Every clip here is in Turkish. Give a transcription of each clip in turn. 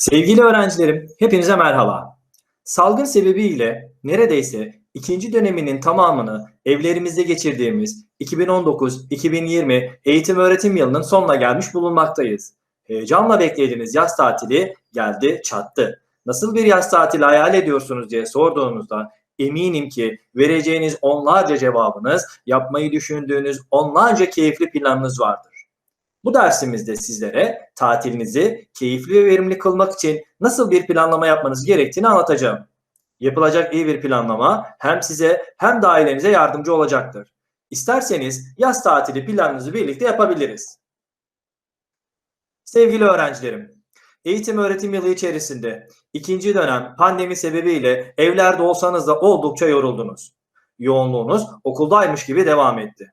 Sevgili öğrencilerim, hepinize merhaba. Salgın sebebiyle neredeyse ikinci döneminin tamamını evlerimizde geçirdiğimiz 2019-2020 eğitim öğretim yılının sonuna gelmiş bulunmaktayız. Heyecanla beklediğiniz yaz tatili geldi, çattı. Nasıl bir yaz tatili hayal ediyorsunuz diye sorduğunuzda eminim ki vereceğiniz onlarca cevabınız, yapmayı düşündüğünüz onlarca keyifli planınız vardır. Bu dersimizde sizlere tatilinizi keyifli ve verimli kılmak için nasıl bir planlama yapmanız gerektiğini anlatacağım. Yapılacak iyi bir planlama hem size hem de ailenize yardımcı olacaktır. İsterseniz yaz tatili planınızı birlikte yapabiliriz. Sevgili öğrencilerim, eğitim öğretim yılı içerisinde ikinci dönem pandemi sebebiyle evlerde olsanız da oldukça yoruldunuz. Yoğunluğunuz okuldaymış gibi devam etti.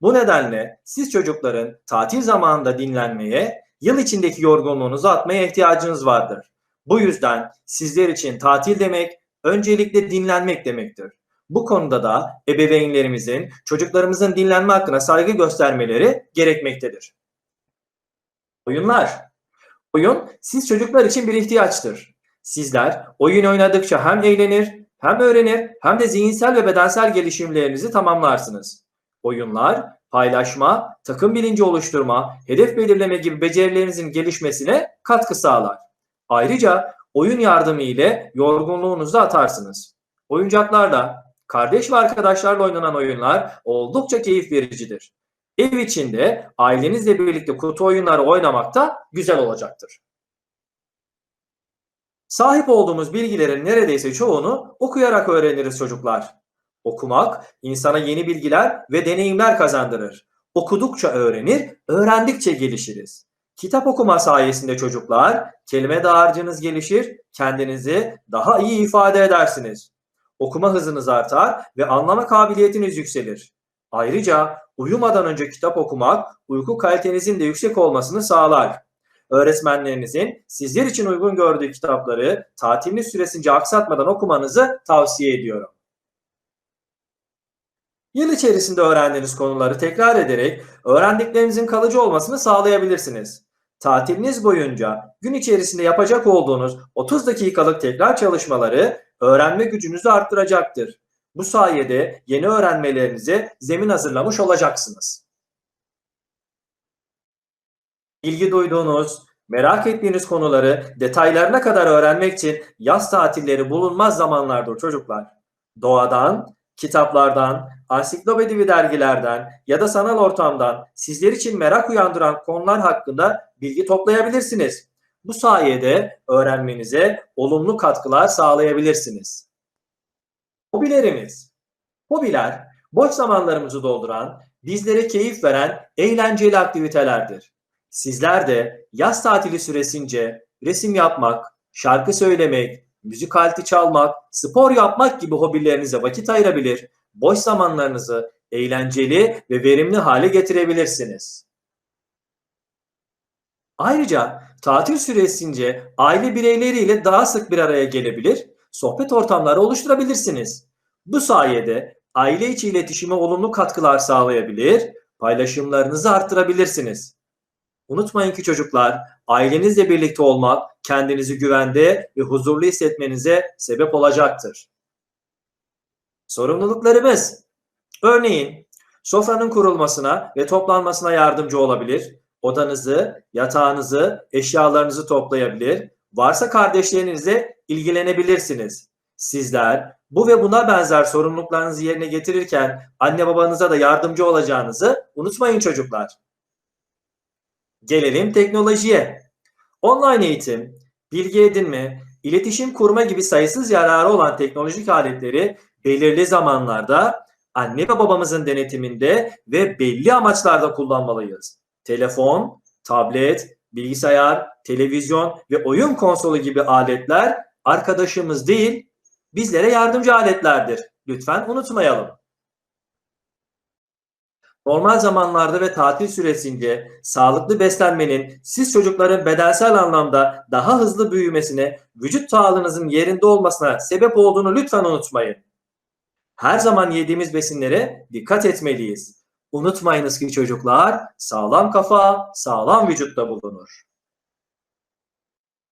Bu nedenle siz çocukların tatil zamanında dinlenmeye, yıl içindeki yorgunluğunuzu atmaya ihtiyacınız vardır. Bu yüzden sizler için tatil demek öncelikle dinlenmek demektir. Bu konuda da ebeveynlerimizin çocuklarımızın dinlenme hakkına saygı göstermeleri gerekmektedir. Oyunlar. Oyun siz çocuklar için bir ihtiyaçtır. Sizler oyun oynadıkça hem eğlenir, hem öğrenir, hem de zihinsel ve bedensel gelişimlerinizi tamamlarsınız. Oyunlar, paylaşma, takım bilinci oluşturma, hedef belirleme gibi becerilerinizin gelişmesine katkı sağlar. Ayrıca oyun yardımı ile yorgunluğunuzu atarsınız. Oyuncaklarla, kardeş ve arkadaşlarla oynanan oyunlar oldukça keyif vericidir. Ev içinde ailenizle birlikte kutu oyunları oynamak da güzel olacaktır. Sahip olduğumuz bilgilerin neredeyse çoğunu okuyarak öğreniriz çocuklar. Okumak insana yeni bilgiler ve deneyimler kazandırır. Okudukça öğrenir, öğrendikçe gelişiriz. Kitap okuma sayesinde çocuklar kelime dağarcığınız gelişir, kendinizi daha iyi ifade edersiniz. Okuma hızınız artar ve anlama kabiliyetiniz yükselir. Ayrıca uyumadan önce kitap okumak uyku kalitenizin de yüksek olmasını sağlar. Öğretmenlerinizin sizler için uygun gördüğü kitapları tatiliniz süresince aksatmadan okumanızı tavsiye ediyorum. Yıl içerisinde öğrendiğiniz konuları tekrar ederek öğrendiklerinizin kalıcı olmasını sağlayabilirsiniz. Tatiliniz boyunca gün içerisinde yapacak olduğunuz 30 dakikalık tekrar çalışmaları öğrenme gücünüzü arttıracaktır. Bu sayede yeni öğrenmelerinize zemin hazırlamış olacaksınız. İlgi duyduğunuz, merak ettiğiniz konuları detaylarına kadar öğrenmek için yaz tatilleri bulunmaz zamanlardır çocuklar. Doğadan, kitaplardan, ansiklopedi dergilerden ya da sanal ortamdan sizler için merak uyandıran konular hakkında bilgi toplayabilirsiniz. Bu sayede öğrenmenize olumlu katkılar sağlayabilirsiniz. Hobilerimiz. Hobiler, boş zamanlarımızı dolduran, bizlere keyif veren eğlenceli aktivitelerdir. Sizler de yaz tatili süresince resim yapmak, şarkı söylemek, müzik aleti çalmak, spor yapmak gibi hobilerinize vakit ayırabilir, boş zamanlarınızı eğlenceli ve verimli hale getirebilirsiniz. Ayrıca tatil süresince aile bireyleriyle daha sık bir araya gelebilir, sohbet ortamları oluşturabilirsiniz. Bu sayede aile içi iletişime olumlu katkılar sağlayabilir, paylaşımlarınızı arttırabilirsiniz. Unutmayın ki çocuklar, ailenizle birlikte olmak kendinizi güvende ve huzurlu hissetmenize sebep olacaktır. Sorumluluklarımız. Örneğin sofranın kurulmasına ve toplanmasına yardımcı olabilir. Odanızı, yatağınızı, eşyalarınızı toplayabilir. Varsa kardeşlerinizle ilgilenebilirsiniz. Sizler bu ve buna benzer sorumluluklarınızı yerine getirirken anne babanıza da yardımcı olacağınızı unutmayın çocuklar. Gelelim teknolojiye. Online eğitim, bilgi edinme, iletişim kurma gibi sayısız yararı olan teknolojik aletleri belirli zamanlarda anne ve babamızın denetiminde ve belli amaçlarda kullanmalıyız. Telefon, tablet, bilgisayar, televizyon ve oyun konsolu gibi aletler arkadaşımız değil, bizlere yardımcı aletlerdir. Lütfen unutmayalım. Normal zamanlarda ve tatil süresince sağlıklı beslenmenin siz çocukların bedensel anlamda daha hızlı büyümesine, vücut sağlığınızın yerinde olmasına sebep olduğunu lütfen unutmayın. Her zaman yediğimiz besinlere dikkat etmeliyiz. Unutmayınız ki çocuklar sağlam kafa, sağlam vücutta bulunur.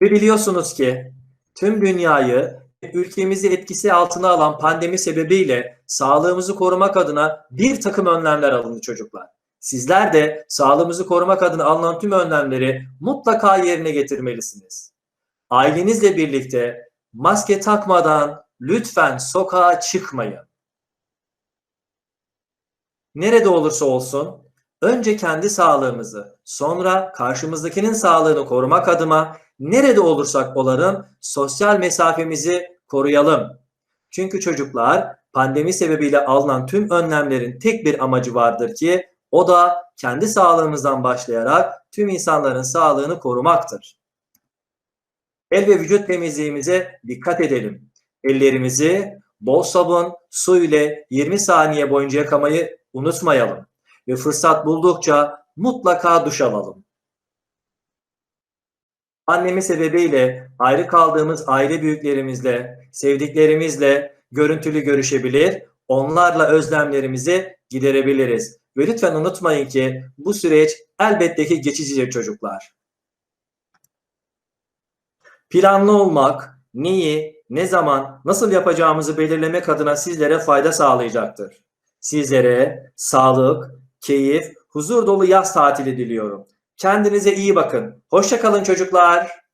Ve biliyorsunuz ki tüm dünyayı ülkemizi etkisi altına alan pandemi sebebiyle sağlığımızı korumak adına bir takım önlemler alındı çocuklar. Sizler de sağlığımızı korumak adına alınan tüm önlemleri mutlaka yerine getirmelisiniz. Ailenizle birlikte maske takmadan lütfen sokağa çıkmayın. Nerede olursa olsun önce kendi sağlığımızı, sonra karşımızdakinin sağlığını korumak adına nerede olursak olalım sosyal mesafemizi koruyalım. Çünkü çocuklar pandemi sebebiyle alınan tüm önlemlerin tek bir amacı vardır ki o da kendi sağlığımızdan başlayarak tüm insanların sağlığını korumaktır. El ve vücut temizliğimize dikkat edelim. Ellerimizi bol sabun, su ile 20 saniye boyunca yıkamayı unutmayalım. Ve fırsat buldukça mutlaka duş alalım. Annemi sebebiyle ayrı kaldığımız aile büyüklerimizle, sevdiklerimizle görüntülü görüşebilir, onlarla özlemlerimizi giderebiliriz. Ve lütfen unutmayın ki bu süreç elbette ki geçicidir çocuklar. Planlı olmak, neyi, ne zaman, nasıl yapacağımızı belirlemek adına sizlere fayda sağlayacaktır. Sizlere sağlık, keyif, huzur dolu yaz tatili diliyorum. Kendinize iyi bakın. Hoşça kalın çocuklar.